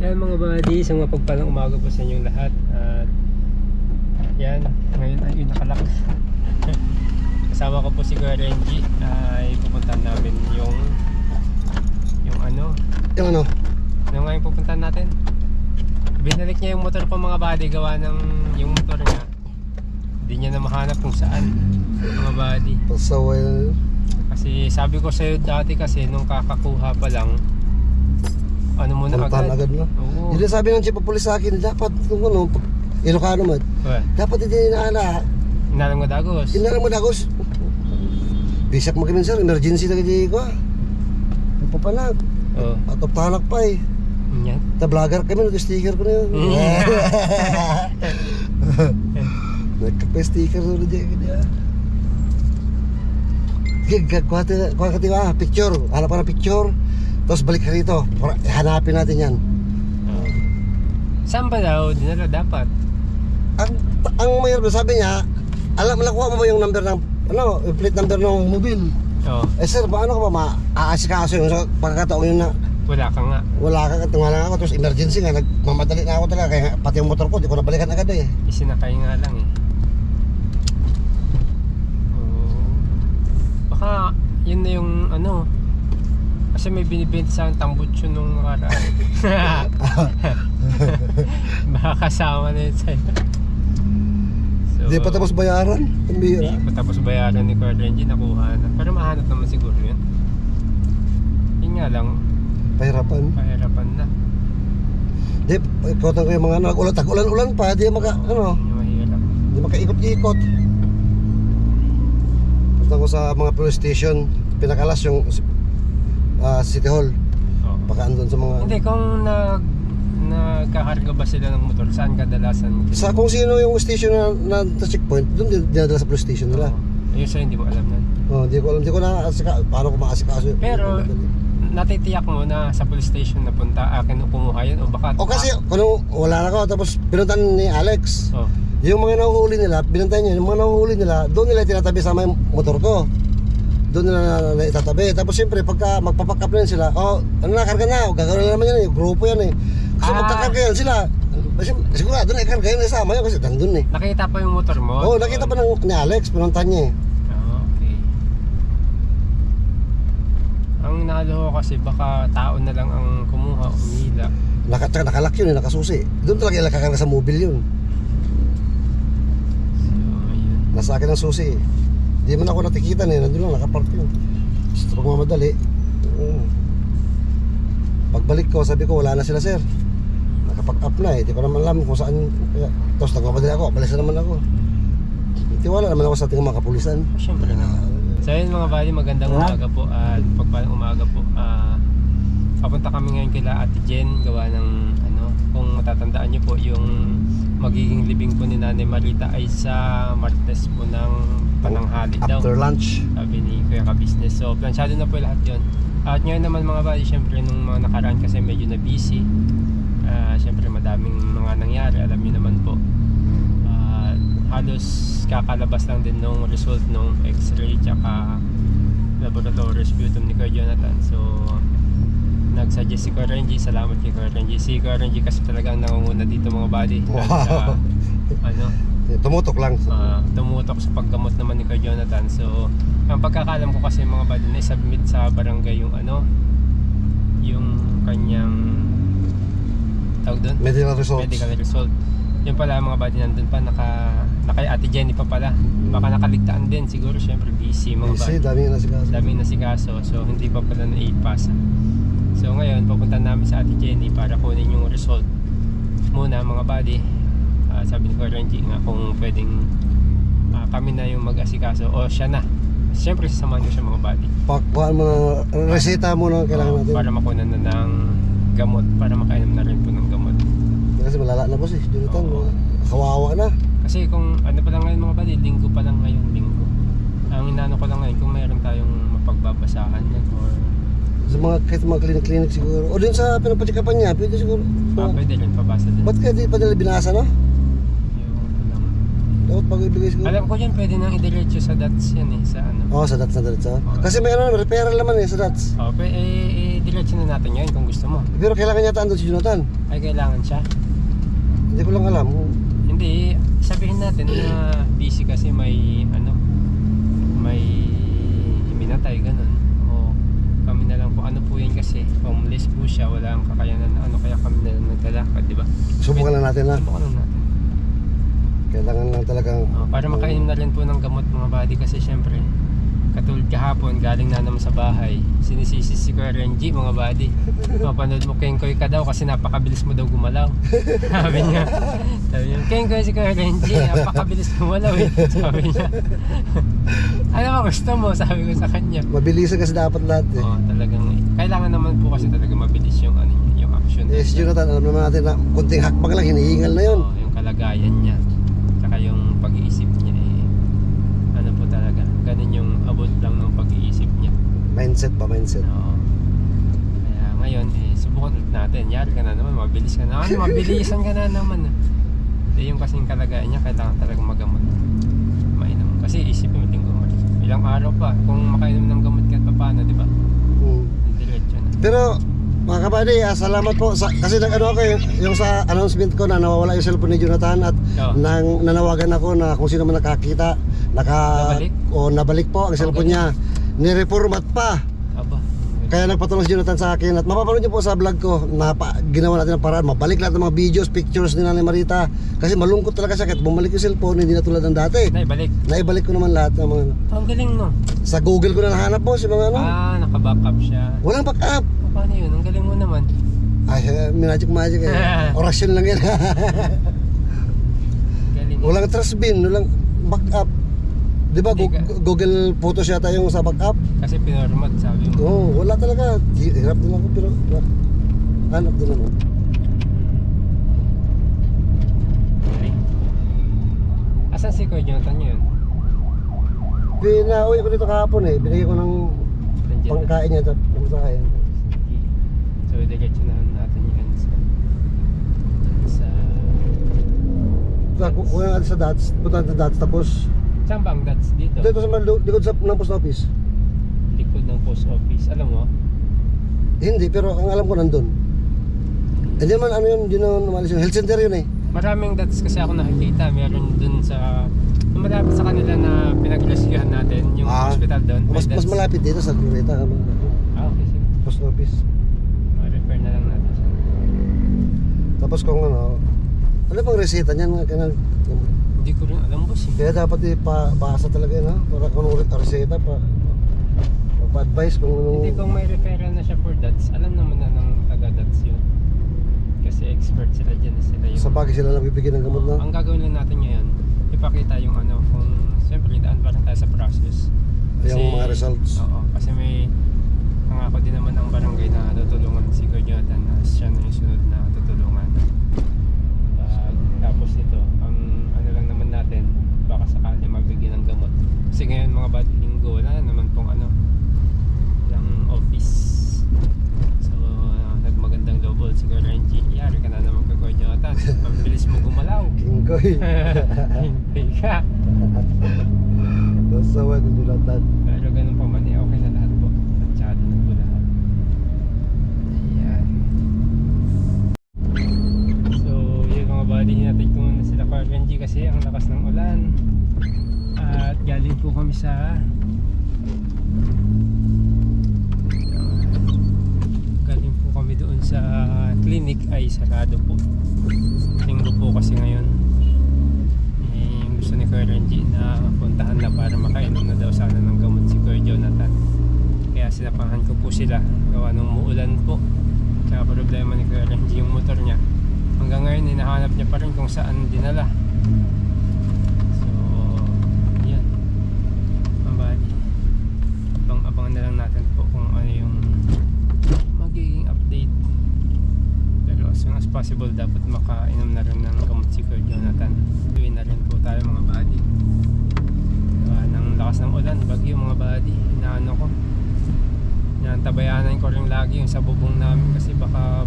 Yan mga buddy, isang mapagpalang umaga po sa inyong lahat. At yan, ngayon ay nakalak. Kasama ko po si Kuya Renji ay pupuntahan namin yung yung ano, Yung ano? ano yung pupuntahan natin? Binalik niya yung motor ko mga buddy gawa ng yung motor niya. Hindi niya na mahanap kung saan mga buddy. Pasaway. Kasi sabi ko sa'yo dati kasi nung kakakuha pa lang ano muna Puntahan agad. agad na. Oo. Yun ang sabi ng chief of police sa akin, dapat kung ano, pag Ilocano man, Well, dapat hindi inaala. inalang mo dagos. Inaala mo ako. Bisak mo kami sir, emergency na kaya ko. Papanag. Oo. At of tanak pa eh. Yan. Ta vlogger kami, nag-sticker ko na yun. Nagka-sticker na dyan. kanya. Gig, kuha ka kuha ka tiwa, picture. Hanap ka ng picture. Tapos balik ka rito. Hanapin natin yan. Saan ba daw? Dinala dapat. Ang, ang mayroon, sabi niya, alam mo nakuha mo ba yung number ng, ano, yung plate number ng mobile? Oo. Eh sir, paano ka ba maaasikaso yung sa pagkakataon yun na Wala ka nga. wala ka, tunga lang ako, tapos emergency nga, nagmamadali na ako talaga, kaya pati yung motor ko, di ko nabalikan agad eh. Isinakay nga lang eh. Oo. Baka yun na yung ano. Kasi may binibenta sa akin tambutso nung nakaraan. Baka kasama na yun sa'yo. So, Di pa tapos bayaran. Ang Hindi bira. pa tapos bayaran ni Kuya Renji, nakuha na. Pero mahanap naman siguro yun. Yun nga lang, Pahirapan. pahirapan na. Di, ikotan ko yung mga nag-ulan, tag-ulan-ulan pa, di maka, ano, Yun yung mahirap. di makaikot-ikot. Punta ko sa mga police station, pinakalas yung ah, City Hall. Oo. Baka andun sa mga... Hindi, kung nag, nagkakarga ba sila ng motor, saan kadalasan? Sa kung sino yung station na, na, checkpoint, doon din dinadala sa police station nila. Oo. Ayun sa'yo, hindi mo alam nun. Oh, di ko alam, di ko na asika, paano ko maasikaso. yun. Pero, natitiyak mo na sa police station na punta, akin kumuha yun, o baka... o kasi, kung wala na ako, tapos pinuntan ni Alex, Oh, yung mga nahuhuli nila, binantayan niya, yung mga nahuhuli nila, doon nila tinatabi sama yung motor ko. Doon na, na, itatabi. Tapos siyempre, pagka magpapack up na yun sila, oh, ano na, karga na, oh, gagawin na naman yan, eh, grupo yan eh. So Ah. magkakarga yan sila. Kasi, sigurado na ikarga yun, isama yun kasi nandun eh. nakita pa yung motor mo? Oo, oh, nakita pa ng, ni Alex, pinuntan niya eh. Ah, okay. Ang nalo ko kasi baka tao na lang ang kumuha, umila. Naka, tsaka nakalak yun eh, nakasusi. Doon talaga yung nakakarga sa mobile yun. So, ayun. Nasa akin ang susi eh. Di man ako natikitan eh, nandun lang, nakapark yun. Gusto pag mamadali. oo. Pagbalik ko, sabi ko, wala na sila sir. Nakapack up na eh, di ko naman alam kung saan. Kaya, tapos nagmamadali ako, balis na naman ako. Tiwala naman ako sa ating mga kapulisan. Siyempre naman. So ayun mga buddy, magandang umaga po at pagpalang umaga po. ah papunta kami ngayon kila Ate Jen gawa ng matatandaan niyo po yung magiging libing po ni Nanay Marita ay sa Martes po ng pananghali daw. After lunch. Sabi ni Kuya Ka-Business. So plansyado na po lahat yun. At ngayon naman mga buddy, syempre nung mga nakaraan kasi medyo na busy. Ah, syempre madaming mga nangyari, alam niyo naman po. Ah, halos kakalabas lang din nung result nung x-ray tsaka laboratory sputum ni Kuya Jonathan. So, nagsuggest si Kuya Renji. Salamat kay Kuya Renji. Si Kuya Renji kasi talagang nangunguna dito mga buddy. Dahil sa, ano, Tumutok lang. ah, tumutok sa paggamot naman ni Kuya Jonathan. So, ang pagkakalam ko kasi mga buddy na submit sa barangay yung ano, yung kanyang tawag doon? Medical results. medical result. Yung pala mga buddy nandun pa naka nakay Ate Jenny pa pala. Baka nakaligtaan din siguro syempre busy mga Busy, buddy. dami na sigaso. Daming nasikaso so hindi pa pala na-pass. Pupunta namin sa Ate Jenny para kunin yung result. Muna mga buddy. Ah, sabi ni Renji nga kung pwedeng ah, kami na yung mag-asikaso o siya na. Siyempre sasamahan ko siya mga buddy. Pakuhaan mo na, reseta mo na kailangan Oo, natin. para makunan na ng gamot para makainom na rin po ng gamot. Kasi malala na boss eh, Jonathan. Oo. Kawawa na. Kasi kung ano pa lang ngayon mga buddy, linggo pa lang ngayon, linggo. Ang inaano ko lang ngayon kung mayroon tayong mapagbabasahan yan or Sa mga kahit mga clinic-clinic siguro. O din sa pinapatsikapan niya, pwede siguro. ah, pwede rin pabasa din. Ba't kaya di pa nila binasa no? Dapat pag ibigay siguro. Alam ko yan, pwede nang idiretso sa dots yan eh, sa ano. Oo, sa Dats na diretso. Kasi may ano, referral naman eh sa Dats. O, pe, eh, eh, diretso na natin yun kung gusto mo. Pero kailangan yata andun si Jonathan. Ay, kailangan siya. Hindi ko lang alam. Hindi, sabihin natin na busy kasi may, ano, may minatay, ganun. O, kami na lang po, ano po yun kasi, homeless po siya, wala ang kakayanan na ano, kaya kami na lang naglalakad, di ba? Subukan lang natin na. Subukan lang natin. Kailangan lang talagang... Oh, para makainom na rin po ng gamot mga body kasi syempre katulad kahapon galing na naman sa bahay sinisisi si Kuya Renji mga body mapanood mo Kenkoy ka daw kasi napakabilis mo daw gumalaw sabi niya sabi niya Kenkoy si Kuya Renji napakabilis gumalaw eh sabi niya ano ba gusto mo sabi ko sa kanya Mabilisan kasi dapat lahat eh. oh, talagang kailangan naman po kasi talaga mabilis yung ano niya, yung action Eh, si Jonathan, alam naman natin na kunting hakbang lang, hinihingal na yun. Oo, yung kalagayan niya. Tsaka yung pag-iisip niya eh, ano po talaga, ganun yung abot lang ng pag-iisip niya. Mindset pa, mindset. Oo. Kaya ngayon, eh, subukan ulit natin. Yari ka na naman, mabilis ka na. Ano, mabilisan ka na naman. Hindi yung kasing kalagayan niya, kailangan talagang magamot. Mainam. Kasi isipin mo, linggo mo. Ilang araw pa, kung makainom ng gamot kahit pa paano, di ba? Mm. Diretso na. Pero, mga kabady, ah, salamat po. Sa, kasi nag ano ako, yung, yung sa announcement ko na nawawala yung cellphone ni Jonathan at Oo. nang nanawagan ako na kung sino man nakakita, naka, Nabalik? o nabalik po ang cellphone niya. Nireformat pa. Kaya nagpatulong si Jonathan sa akin at mapapanood niyo po sa vlog ko na pa, ginawa natin ng paraan. Mabalik lahat ng mga videos, pictures ni Nanay Marita. Kasi malungkot talaga siya kahit bumalik yung cellphone, hindi na tulad ng dati. Nay, balik. Naibalik ko naman lahat ng mga... Ang galing no. Sa Google ko na nahanap po si mga ano. Ah, naka-backup siya. Walang backup. O, paano yun? Ang galing mo naman. Ay, eh, magic magic eh. Orasyon lang yan. Galing. walang trash bin, walang backup. Di ba Hindi ka- Google Photos yata yung sa backup? Kasi pinormat, sabi mo. Oo, wala talaga. Hi- Hirap din ako pero hanap din. Galing. Asan si Kuya Jonathan yun? Pinauwi ko dito kahapon eh. Binigay ko ng Nandiyan. pangkain niya sa pangkain. Sige. So, diretso na natin yan sa... Sa... Sa kuha natin sa dots, punta natin sa dots tapos Saan ba ang dots dito? dito sa malu- likod sa ng post office. Likod ng post office. Alam mo? Hindi, pero ang alam ko nandun. Hindi naman ano yun, yun naman umalis yun. Health center yun eh. Maraming dots kasi ako nakikita. Meron dun sa... Yung malapit sa kanila na pinag-rescuehan natin. Yung Ah. hospital doon. may Mas, mas dots. malapit dito sa Glorieta. ano, Ah, okay. Sige. Post office. Ma-refer na lang natin siya. Tapos kung ano, ano bang reseta niyan? Kaya, Hindi ko rin alam boss eh. kaya dapat ipabasa talaga yun ha? Para kung anong reseta pa. Pa-advise kung anong... Hindi kung may referral na siya for dots, alam naman na ng taga-dots yun. Kasi expert sila dyan, sila yung... Sa bagay sila nagbibigay ng gamot na. Ang gagawin lang natin ngayon, ipakita yung ano, kung siyempre daan pa rin tayo sa process. Yung mga results. Oo, kasi may pangako din naman ang barangay na tutulungan si Jonathan na siya na yung sunod na tutulungan. Pag tapos nito, ang ano lang naman natin, baka sakali magbigay ng gamot. Kasi ngayon mga bad linggo, wala na naman pong ano, ng office. So, uh, nagmagandang loob si Kuya Renji. Yari ka na naman Jonathan. Mabilis mo gumalaw. Kingkoy. Hindi ka. Nasawa ni Jonathan. Pero ganun pa man, eh, okay na lahat po. Tatsado na po lahat. Ayan. So, yun mga buddy, hinatid ko muna sila Kuya Renji kasi ang lakas ng ulan. At galing po kami sa galing po kami doon sa clinic ay sarado po. Linggo po kasi ngayon. Eh, gusto ni Kuya Renji na puntahan na para makainom na daw sana ng gamot si Kuya Jonathan. Kaya sinapahan ko po sila. Gawa nung muulan po. Kaya problema ni Kuya Renji yung motor niya. Hanggang ngayon, hinahanap niya pa rin kung saan dinala. So, yan. Ang bali. Abang-abangan na lang natin po kung ano yung magiging update. Pero as soon as possible, dapat makainom na rin ng gamot si Kuya Jonathan. Uwi na rin po tayo mga buddy. Uh, ng lakas ng ulan, bagyo mga buddy. Inaano ko. Inaantabayanan ko rin lagi yung sa bubong namin kasi baka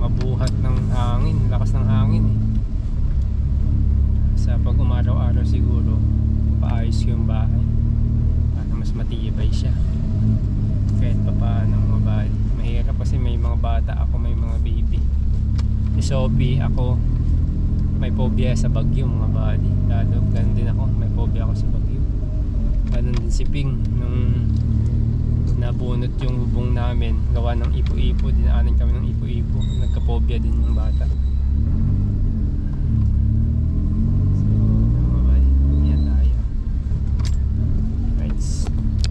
mabuhat ng hangin, lakas ng hangin eh pag umaraw-araw siguro paayos yung bahay. Para mas matibay siya. Kahit pa paano mga bahay. Mahirap kasi may mga bata ako may mga baby. Si Sophie ako may phobia sa bagyo mga body lalo ganun din ako. May phobia ako sa bagyo. Ganun din si Ping. Nung nabunot yung bubong namin gawa ng ipo-ipo dinaanan kami ng ipo-ipo. Nagka-phobia din yung bata.